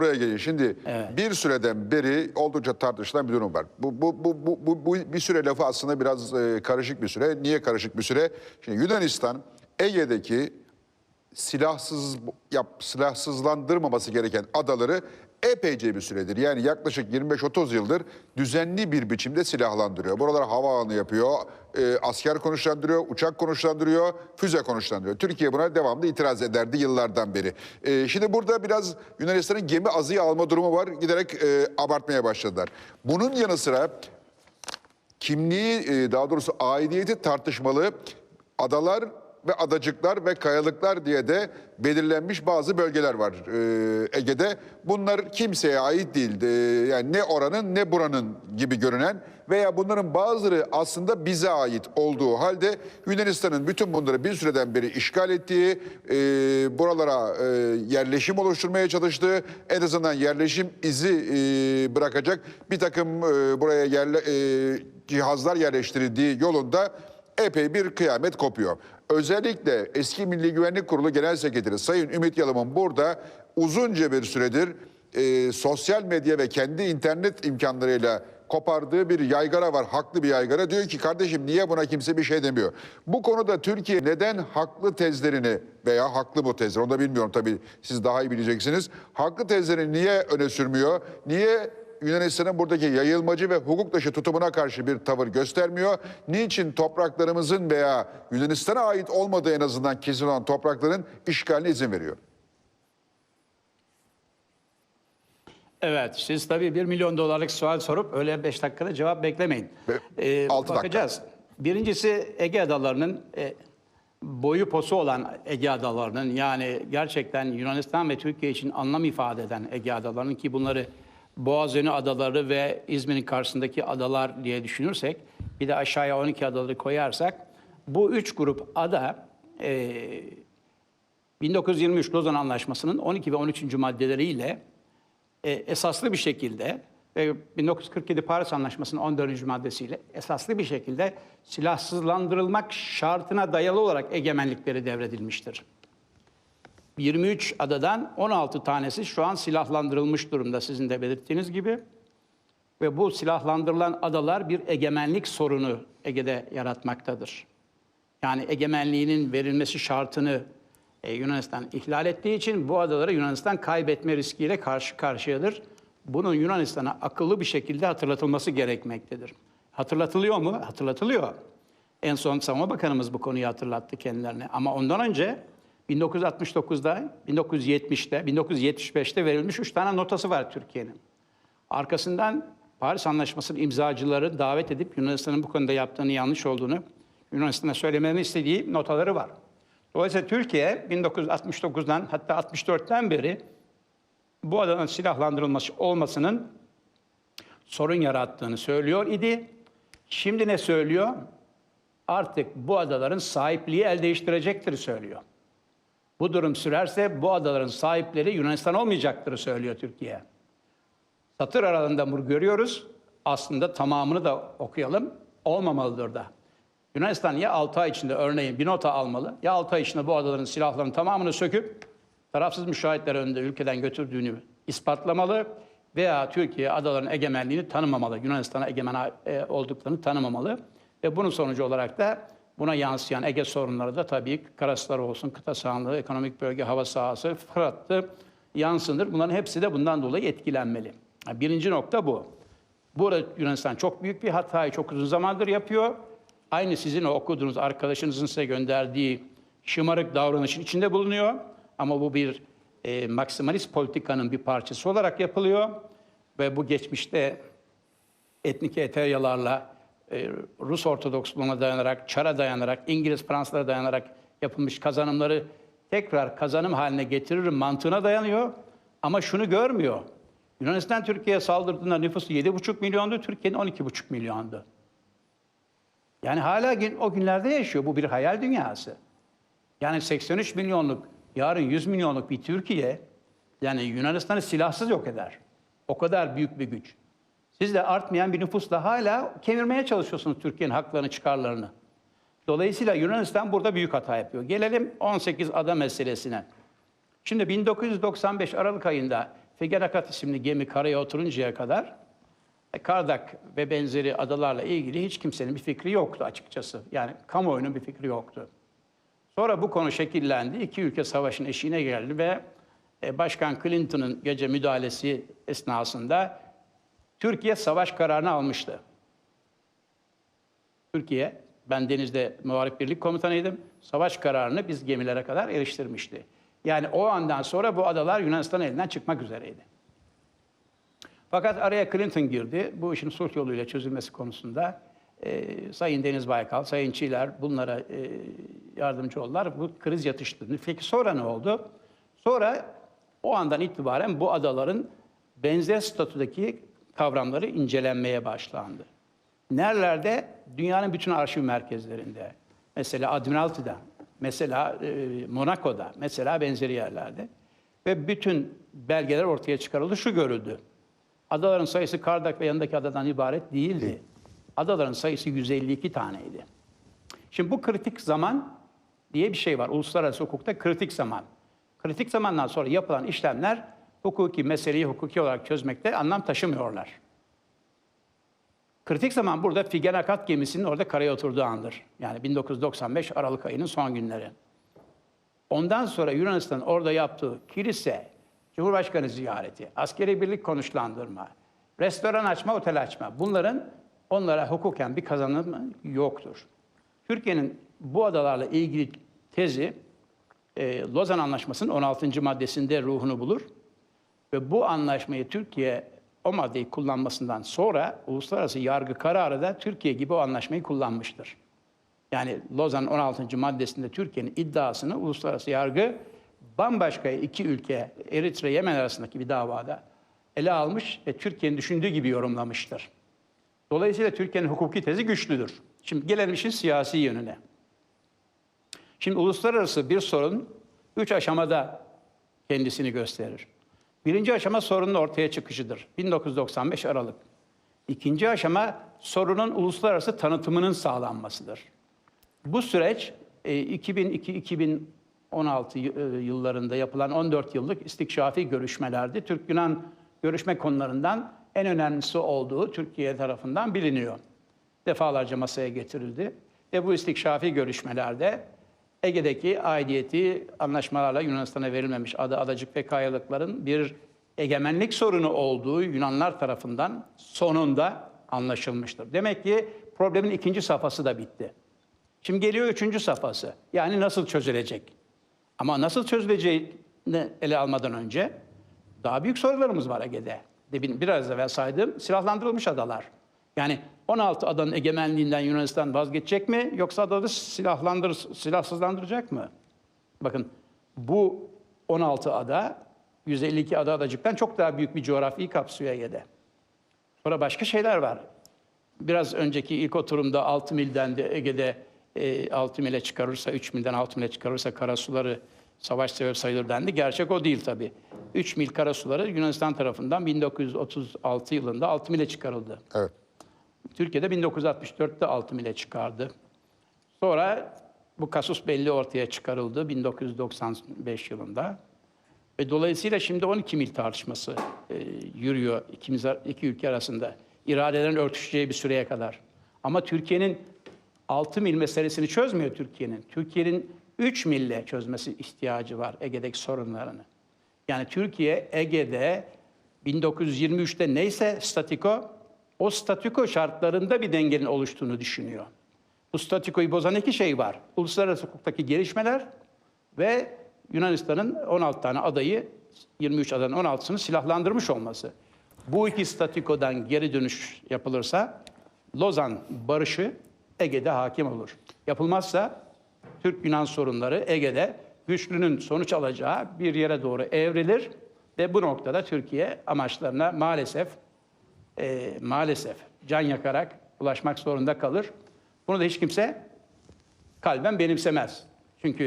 buraya geliyor. Şimdi bir süreden beri oldukça tartışılan bir durum var. Bu, bu, bu, bu, bu, bu bir süre lafı aslında biraz e, karışık bir süre. Niye karışık bir süre? Şimdi Yunanistan Ege'deki silahsız yap, silahsızlandırmaması gereken adaları epeyce bir süredir. Yani yaklaşık 25-30 yıldır düzenli bir biçimde silahlandırıyor. Buralara havaalanı yapıyor, e, asker konuşlandırıyor, uçak konuşlandırıyor, füze konuşlandırıyor. Türkiye buna devamlı itiraz ederdi yıllardan beri. E, şimdi burada biraz Yunanistan'ın gemi azıya alma durumu var. Giderek e, abartmaya başladılar. Bunun yanı sıra kimliği e, daha doğrusu aidiyeti tartışmalı adalar ve adacıklar ve kayalıklar diye de belirlenmiş bazı bölgeler var e, Ege'de. Bunlar kimseye ait değil. E, yani ne oranın ne buranın gibi görünen veya bunların bazıları aslında bize ait olduğu halde Yunanistan'ın bütün bunları bir süreden beri işgal ettiği, e, buralara e, yerleşim oluşturmaya çalıştığı, en azından yerleşim izi e, bırakacak bir takım e, buraya yerle, e, cihazlar yerleştirildiği yolunda epey bir kıyamet kopuyor. Özellikle eski Milli Güvenlik Kurulu Genel Sekreteri Sayın Ümit Yalım'ın burada uzunca bir süredir e, sosyal medya ve kendi internet imkanlarıyla kopardığı bir yaygara var. Haklı bir yaygara. Diyor ki kardeşim niye buna kimse bir şey demiyor. Bu konuda Türkiye neden haklı tezlerini veya haklı bu tezler onu da bilmiyorum tabii siz daha iyi bileceksiniz. Haklı tezlerini niye öne sürmüyor? Niye Yunanistan'ın buradaki yayılmacı ve hukuk dışı tutumuna karşı bir tavır göstermiyor. Niçin topraklarımızın veya Yunanistan'a ait olmadığı en azından kesin olan toprakların işgaline izin veriyor? Evet, siz tabii bir milyon dolarlık sual sorup öyle beş dakikada cevap beklemeyin. Be- Ee, altı dakika. bakacağız. Birincisi Ege Adaları'nın e, boyu posu olan Ege Adaları'nın yani gerçekten Yunanistan ve Türkiye için anlam ifade eden Ege Adaları'nın ki bunları Boğazönü Adaları ve İzmir'in karşısındaki adalar diye düşünürsek bir de aşağıya 12 adaları koyarsak bu üç grup ada e, 1923 Lozan Anlaşması'nın 12 ve 13. maddeleriyle e, esaslı bir şekilde ve 1947 Paris Anlaşması'nın 14. maddesiyle esaslı bir şekilde silahsızlandırılmak şartına dayalı olarak egemenlikleri devredilmiştir. 23 adadan 16 tanesi şu an silahlandırılmış durumda sizin de belirttiğiniz gibi. Ve bu silahlandırılan adalar bir egemenlik sorunu Ege'de yaratmaktadır. Yani egemenliğinin verilmesi şartını e, Yunanistan ihlal ettiği için bu adaları Yunanistan kaybetme riskiyle karşı karşıyadır. Bunun Yunanistan'a akıllı bir şekilde hatırlatılması gerekmektedir. Hatırlatılıyor mu? Hatırlatılıyor. En son Savunma Bakanımız bu konuyu hatırlattı kendilerine. Ama ondan önce 1969'da, 1970'te, 1975'te verilmiş üç tane notası var Türkiye'nin. Arkasından Paris Anlaşması'nın imzacıları davet edip Yunanistan'ın bu konuda yaptığını yanlış olduğunu Yunanistan'a söylemelerini istediği notaları var. Dolayısıyla Türkiye 1969'dan hatta 64'ten beri bu adanın silahlandırılması olmasının sorun yarattığını söylüyor idi. Şimdi ne söylüyor? Artık bu adaların sahipliği el değiştirecektir söylüyor. Bu durum sürerse bu adaların sahipleri Yunanistan olmayacaktır söylüyor Türkiye. Satır aralığında bunu görüyoruz. Aslında tamamını da okuyalım. Olmamalıdır da. Yunanistan ya 6 ay içinde örneğin bir nota almalı ya 6 ay içinde bu adaların silahlarının tamamını söküp tarafsız müşahitler önünde ülkeden götürdüğünü ispatlamalı veya Türkiye adaların egemenliğini tanımamalı. Yunanistan'a egemen e, olduklarını tanımamalı. Ve bunun sonucu olarak da buna yansıyan Ege sorunları da tabii karasuları olsun, kıta sahanlığı, ekonomik bölge, hava sahası, Fırat'tı yansındır. Bunların hepsi de bundan dolayı etkilenmeli. Birinci nokta bu. Burada Yunanistan çok büyük bir hatayı çok uzun zamandır yapıyor. Aynı sizin o okuduğunuz arkadaşınızın size gönderdiği şımarık davranışın içinde bulunuyor. Ama bu bir e, maksimalist politikanın bir parçası olarak yapılıyor. Ve bu geçmişte etnik eteryalarla, Rus Ortodoksluğuna dayanarak, Çar'a dayanarak, İngiliz, Fransızlara dayanarak yapılmış kazanımları tekrar kazanım haline getiririm mantığına dayanıyor. Ama şunu görmüyor. Yunanistan Türkiye'ye saldırdığında nüfusu 7,5 milyondu, Türkiye'nin 12,5 milyondu. Yani hala o günlerde yaşıyor. Bu bir hayal dünyası. Yani 83 milyonluk, yarın 100 milyonluk bir Türkiye, yani Yunanistan'ı silahsız yok eder. O kadar büyük bir güç. Siz de artmayan bir nüfusla hala kemirmeye çalışıyorsunuz Türkiye'nin haklarını, çıkarlarını. Dolayısıyla Yunanistan burada büyük hata yapıyor. Gelelim 18 ada meselesine. Şimdi 1995 Aralık ayında Figen Akat isimli gemi karaya oturuncaya kadar e, Kardak ve benzeri adalarla ilgili hiç kimsenin bir fikri yoktu açıkçası. Yani kamuoyunun bir fikri yoktu. Sonra bu konu şekillendi. İki ülke savaşın eşiğine geldi ve e, Başkan Clinton'ın gece müdahalesi esnasında Türkiye savaş kararını almıştı. Türkiye, ben denizde muharip birlik komutanıydım. Savaş kararını biz gemilere kadar eriştirmişti. Yani o andan sonra bu adalar Yunanistan elinden çıkmak üzereydi. Fakat araya Clinton girdi. Bu işin sulh yoluyla çözülmesi konusunda e, Sayın Deniz Baykal, Sayın Çiğler bunlara e, yardımcı oldular. Bu kriz yatıştı. Peki sonra ne oldu? Sonra o andan itibaren bu adaların benzer statüdeki kavramları incelenmeye başlandı. Nerelerde? Dünyanın bütün arşiv merkezlerinde. Mesela Admiralty'de, mesela e, Monaco'da, mesela benzeri yerlerde. Ve bütün belgeler ortaya çıkarıldı. Şu görüldü. Adaların sayısı Kardak ve yanındaki adadan ibaret değildi. Adaların sayısı 152 taneydi. Şimdi bu kritik zaman diye bir şey var. Uluslararası hukukta kritik zaman. Kritik zamandan sonra yapılan işlemler hukuki meseleyi hukuki olarak çözmekte anlam taşımıyorlar. Kritik zaman burada Figen Akat gemisinin orada karaya oturduğu andır. Yani 1995 Aralık ayının son günleri. Ondan sonra Yunanistan orada yaptığı kilise, Cumhurbaşkanı ziyareti, askeri birlik konuşlandırma, restoran açma, otel açma bunların onlara hukuken bir kazanımı yoktur. Türkiye'nin bu adalarla ilgili tezi e, Lozan Anlaşması'nın 16. maddesinde ruhunu bulur. Ve bu anlaşmayı Türkiye o maddeyi kullanmasından sonra uluslararası yargı kararı da Türkiye gibi o anlaşmayı kullanmıştır. Yani Lozan 16. maddesinde Türkiye'nin iddiasını uluslararası yargı bambaşka iki ülke Eritre Yemen arasındaki bir davada ele almış ve Türkiye'nin düşündüğü gibi yorumlamıştır. Dolayısıyla Türkiye'nin hukuki tezi güçlüdür. Şimdi gelelim işin siyasi yönüne. Şimdi uluslararası bir sorun üç aşamada kendisini gösterir. Birinci aşama sorunun ortaya çıkışıdır. 1995 Aralık. İkinci aşama sorunun uluslararası tanıtımının sağlanmasıdır. Bu süreç e, 2002-2016 yıllarında yapılan 14 yıllık istikşafi görüşmelerdi. Türk-Yunan görüşme konularından en önemlisi olduğu Türkiye tarafından biliniyor. Defalarca masaya getirildi ve bu istikşafi görüşmelerde Ege'deki aidiyeti anlaşmalarla Yunanistan'a verilmemiş adı adacık ve kayalıkların bir egemenlik sorunu olduğu Yunanlar tarafından sonunda anlaşılmıştır. Demek ki problemin ikinci safhası da bitti. Şimdi geliyor üçüncü safhası. Yani nasıl çözülecek? Ama nasıl çözüleceğini ele almadan önce daha büyük sorularımız var Ege'de. Biraz evvel saydığım silahlandırılmış adalar. Yani 16 adanın egemenliğinden Yunanistan vazgeçecek mi yoksa adaları silahlandır, silahsızlandıracak mı? Bakın bu 16 ada 152 ada adacıktan çok daha büyük bir coğrafyayı kapsıyor Ege'de. Sonra başka şeyler var. Biraz önceki ilk oturumda 6 milden de Ege'de e, 6 mile çıkarırsa, 3 milden 6 mile çıkarırsa karasuları savaş sebep sayılır dendi. Gerçek o değil tabii. 3 mil karasuları Yunanistan tarafından 1936 yılında 6 mile çıkarıldı. Evet. Türkiye'de 1964'te 6 mile çıkardı. Sonra bu kasus belli ortaya çıkarıldı 1995 yılında. Ve dolayısıyla şimdi 12 mil tartışması e, yürüyor ikimiz, iki ülke arasında. İradelerin örtüşeceği bir süreye kadar. Ama Türkiye'nin 6 mil meselesini çözmüyor Türkiye'nin. Türkiye'nin 3 mille çözmesi ihtiyacı var Ege'deki sorunlarını. Yani Türkiye Ege'de 1923'te neyse statiko, o statiko şartlarında bir dengenin oluştuğunu düşünüyor. Bu statikoyu bozan iki şey var. Uluslararası hukuktaki gelişmeler ve Yunanistan'ın 16 tane adayı, 23 adanın 16'sını silahlandırmış olması. Bu iki statikodan geri dönüş yapılırsa Lozan barışı Ege'de hakim olur. Yapılmazsa Türk-Yunan sorunları Ege'de güçlünün sonuç alacağı bir yere doğru evrilir ve bu noktada Türkiye amaçlarına maalesef e, maalesef can yakarak ulaşmak zorunda kalır. Bunu da hiç kimse kalben benimsemez.